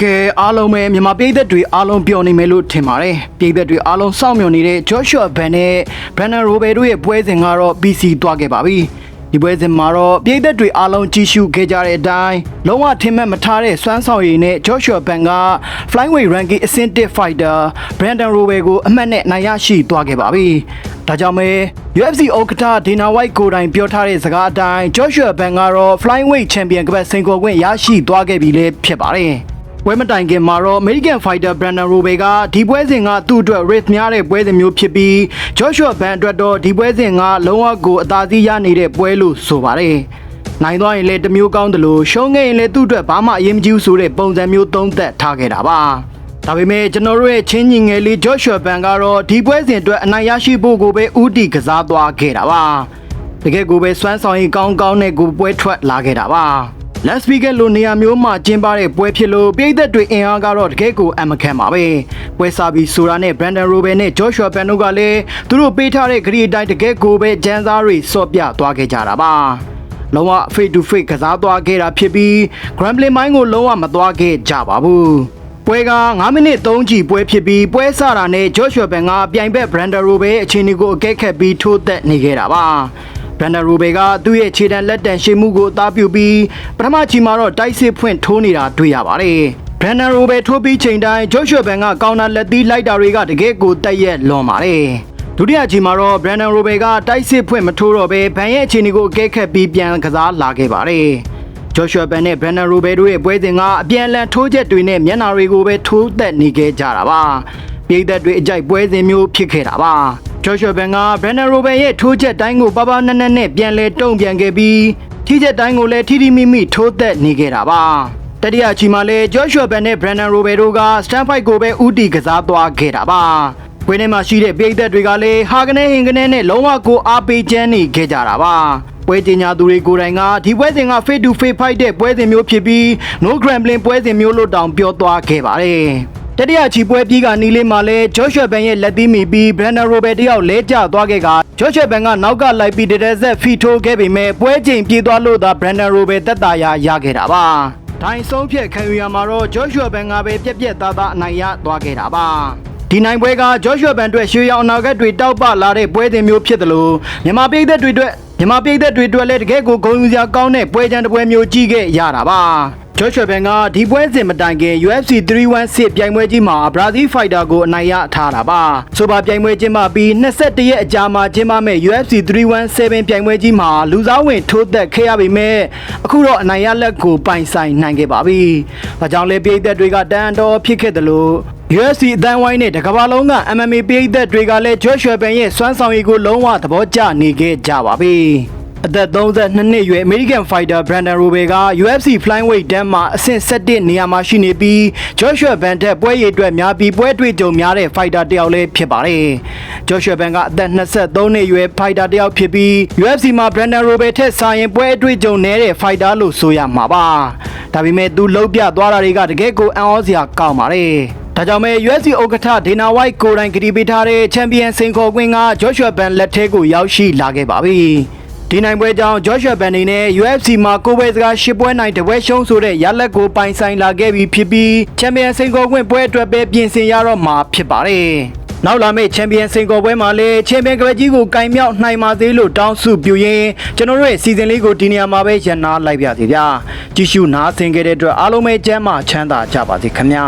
ကဲအားလုံးပဲမြန်မာပြည်သက်တွေအားလုံးပျော်နေမယ်လို့ထင်ပါတယ်ပြည်သက်တွေအားလုံးစောင့်မျှော်နေတဲ့ Joshua Ban နဲ့ Brandon Robert တို့ရဲ့ပွဲစဉ်ကတော့ PC သွားခဲ့ပါပြီဒီပွဲစဉ်မှာတော့ပြည်သက်တွေအားလုံးကြည့်ရှုခဲ့ကြတဲ့အတိုင်းလုံးဝထင်မှတ်မထားတဲ့စွမ်းဆောင်ရည်နဲ့ Joshua Ban က Flyweight Ranking အဆင့်1 Fighter Brandon Robert ကိုအမှတ်နဲ့နိုင်ရရှိသွားခဲ့ပါပြီဒါကြောင့်မဲ UFC ဥက္ကဋ္ဌ Dana White ကိုယ်တိုင်ပြောထားတဲ့စကားအတိုင်း Joshua Ban ကတော့ Flyweight Champion ကပတ်စင်ကောခွင့်ရရှိသွားခဲ့ပြီလေဖြစ်ပါတယ် ပွဲမတိုင်ခင်မှာတော့ American Fighter Brandon Roberts ကဒီပွဲစဉ်ကသူ့အတွက် risk များတဲ့ပွဲစဉ်မျိုးဖြစ်ပြီး Joshua Ban အတွက်တော့ဒီပွဲစဉ်ကလုံးဝကိုအသာစီးရနေတဲ့ပွဲလို့ဆိုပါတယ်။နိုင်သွားရင်လည်းတစ်မျိုးကောင်းတယ်လို့ရှုံးခဲ့ရင်လည်းသူ့အတွက်ဘာမှအရေးမကြီးဘူးဆိုတဲ့ပုံစံမျိုးသုံးသပ်ထားခဲ့တာပါ။ဒါပေမဲ့ကျွန်တော်တို့ရဲ့ချင်းညီငယ်လေး Joshua Ban ကတော့ဒီပွဲစဉ်အတွက်အနိုင်ရရှိဖို့ကိုပဲဥတီကစားသွားခဲ့တာပါ။တကယ်ကိုပဲစွမ်းဆောင်ရည်ကောင်းကောင်းနဲ့ကိုပွဲထွက်လာခဲ့တာပါ။ Las Vegas လိုနေရာမျိုးမှာကျင်းပတဲ့ပွဲဖြစ်လို့ပြည်သက်တွေအင်အားကတော့တကယ်ကိုအမခံပါပဲပွဲစားပြီးဆိုတာနဲ့ Brandon Robert နဲ့ Joshua Pan တို့ကလည်းသူတို့ပေးထားတဲ့ဂရီအတိုင်းတကယ်ကိုပဲဂျန်စားတွေစော့ပြသွားခဲ့ကြတာပါလုံးဝ face to face ကစားသွားခဲ့တာဖြစ်ပြီး Grambling Mine ကိုလုံးဝမသွားခဲ့ကြပါဘူးပွဲက9မိနစ်3ကြည့်ပွဲဖြစ်ပြီးပွဲစတာနဲ့ Joshua Pan ကပြိုင်ဘက် Brandon Robert ရဲ့အခြေအနေကိုအကဲခတ်ပြီးထိုးသက်နေခဲ့တာပါ ဘန်ဒါရိုဘေကသူ့ရဲ့ခြေတံလက်တန်ရှင်းမှုကိုအသားပြုပြီးပထမချီမှာတော့တိုက်စစ်ဖွင့်ထိုးနေတာတွေ့ရပါတယ်။ဘန်ဒါရိုဘေထိုးပြီးချိန်တိုင်းဂျိုရှွဘန်ကကောင်တာလက်သီးလိုက်တာတွေကတကယ်ကိုတက်ရက်လွန်ပါတယ်။ဒုတိယချီမှာတော့ဘရန်ဒန်ရိုဘေကတိုက်စစ်ဖွင့်မထိုးတော့ဘဲဘန်ရဲ့အခြေအနေကိုအကဲခတ်ပြီးပြန်ကစားလာခဲ့ပါတယ်။ဂျိုရှွဘန်နဲ့ဘရန်ဒန်ရိုဘေတို့ရဲ့ပွဲစဉ်ကအပြန်အလှန်ထိုးချက်တွေနဲ့မျက်နှာတွေကိုပဲထိုးသက်နေခဲ့ကြတာပါ။ပြည်သက်တွေအကြိုက်ပွဲစဉ်မျိုးဖြစ်ခဲ့တာပါ။ ဂျော့ရှွဘန်ကဘရန်ဒန်ရိုဘယ်ရဲ့ထိုးချက်တိုင်းကိုပပနက်နက်နဲ့ပြန်လဲတုံ့ပြန်ခဲ့ပြီးထိချက်တိုင်းကိုလည်းထိထိမိမိထိုးသက်နေခဲ့တာပါတတိယချီမှာလဲဂျော့ရှွဘန်နဲ့ဘရန်ဒန်ရိုဘယ်တို့ကစတန်ဖိုက်ကိုပဲဥတီကစားသွားခဲ့တာပါပွဲထဲမှာရှိတဲ့ပြည်သက်တွေကလည်းဟာကနေဟင်ကနေနဲ့လုံးဝကိုအားပေးချမ်းနေခဲ့ကြတာပါပွဲကျင်ညာသူတွေကိုယ်တိုင်ကဒီပွဲစဉ်က face to face fight တဲ့ပွဲစဉ်မျိုးဖြစ်ပြီး no gambling ပွဲစဉ်မျိုးလို့တောင်ပြောသွားခဲ့ပါတယ် တတိယချီပွဲပြီးကနီးလေးမှာလဲဂျော့ရှွဘန်ရဲ့လက်သီးမီပြီးဘရန်ဒန်ရိုဘယ်တယောက်လဲကျသွားခဲ့ကဂျော့ရှွဘန်ကနောက်ကလိုက်ပြီးတရက်ဆက်ဖီထိုးခဲ့ပေမဲ့ပွဲချိန်ပြေးသွားလို့သာဘရန်ဒန်ရိုဘယ်တက်တာရရခဲ့တာပါဒိုင်ဆုံးဖြတ်ခံယူရမှာတော့ဂျော့ရှွဘန်ကပဲပြက်ပြက်သားသားအနိုင်ရသွားခဲ့တာပါဒီနိုင်ပွဲကဂျော့ရှွဘန်အတွက်ရွှေရောင်အနာဂတ်တွေတောက်ပလာတဲ့ပွဲစဉ်မျိုးဖြစ်တယ်လို့မြန်မာပြည်သက်တွေအတွက်မြန်မာပြည်သက်တွေအတွက်လည်းတကယ်ကိုဂုဏ်ယူစရာကောင်းတဲ့ပွဲချမ်းတစ်ပွဲမျိုးကြီးခဲ့ရတာပါ ဂျော့ချ်ဘန်ကဒီပွဲစဉ်မတိုင်ခင် UFC 316ပြိုင်ပွဲကြီးမှာဘရာဇီးဖိုက်တာကိုအနိုင်ရထားတာပါဆိုပါပြိုင်ပွဲကျင်းပပြီး21ရက်အကြာမှာကျင်းပမဲ့ UFC 317ပြိုင်ပွဲကြီးမှာလူစားဝင်ထိုးသက်ခဲ့ရပေမဲ့အခုတော့အနိုင်ရလက်ကိုပိုင်ဆိုင်နိုင်ခဲ့ပါပြီ။ဒါကြောင့်လေပြည်သက်တွေကတန်တော်ဖြစ်ခဲ့တယ်လို့ UFC အသံဝိုင်းနဲ့တကမ္ဘာလုံးက MMA ပြည်သက်တွေကလည်းဂျော့ချ်ဘန်ရဲ့စွမ်းဆောင်ရည်ကိုလုံးဝသဘောကျနေခဲ့ကြပါပြီ။ အသက်32နှစ်အရွယ် American Fighter Brandon Roberts က UFC Flyweight တန်းမှာအဆင့်7နေရာမှာရှိနေပြီး Joshua Ban တက်ပွဲရည်အတွက်များပြီးပွဲတွေ့ကြုံများတဲ့ fighter တစ်ယောက်လည်းဖြစ်ပါတယ်။ Joshua Ban ကအသက်23နှစ်အရွယ် fighter တစ်ယောက်ဖြစ်ပြီး UFC မှာ Brandon Roberts ထက်စာရင်ပွဲအတွေ့အကြုံနည်းတဲ့ fighter လို့ဆိုရမှာပါ။ဒါပေမဲ့သူလှုပ်ပြသွားတာတွေကတကယ်ကိုအံ့ဩစရာကောင်းပါတယ်။ဒါကြောင့်မဲ UFC ဥက္ကဋ္ဌဒေနာဝိုက်ကိုယ်တိုင်ကတိပေးထားတဲ့ချန်ပီယံစင်ခေါ်ကွင်းကဂျော့ရှွာဘန်လက်ထဲကိုရောက်ရှိလာခဲ့ပါပြီ။ ဒီနိုင်ပွဲကြောင့်ဂျော့ရှွာဘန်နေနဲ့ UFC မှာကိုယ်ပွဲစကားရှစ်ပွဲနိုင်တပွဲရှုံးဆိုတဲ့ရလက်ကိုပိုင်ဆိုင်လာခဲ့ပြီဖြစ်ပြီးချန်ပီယံစင်ခေါ်ကွင်းပွဲအတွက်ပဲပြင်ဆင်ရတော့မှာဖြစ်ပါတယ်။နောက်လာမယ့်ချန်ပီယံစင်ကော်ပွဲမှာလည်းချန်ပီယံကပတ်ကြီးကိုကင်မြောက်နိုင်ပါသေးလို့တောင်းစုပြုရင်းကျွန်တော်တို့ရဲ့စီစဉ်လေးကိုဒီနေရာမှာပဲရန်နာလိုက်ပါစီဗျာကြည့်ရှုနားဆင်ခဲ့တဲ့အတွက်အားလုံးပဲကျမ်းမာချမ်းသာကြပါစေခင်ဗျာ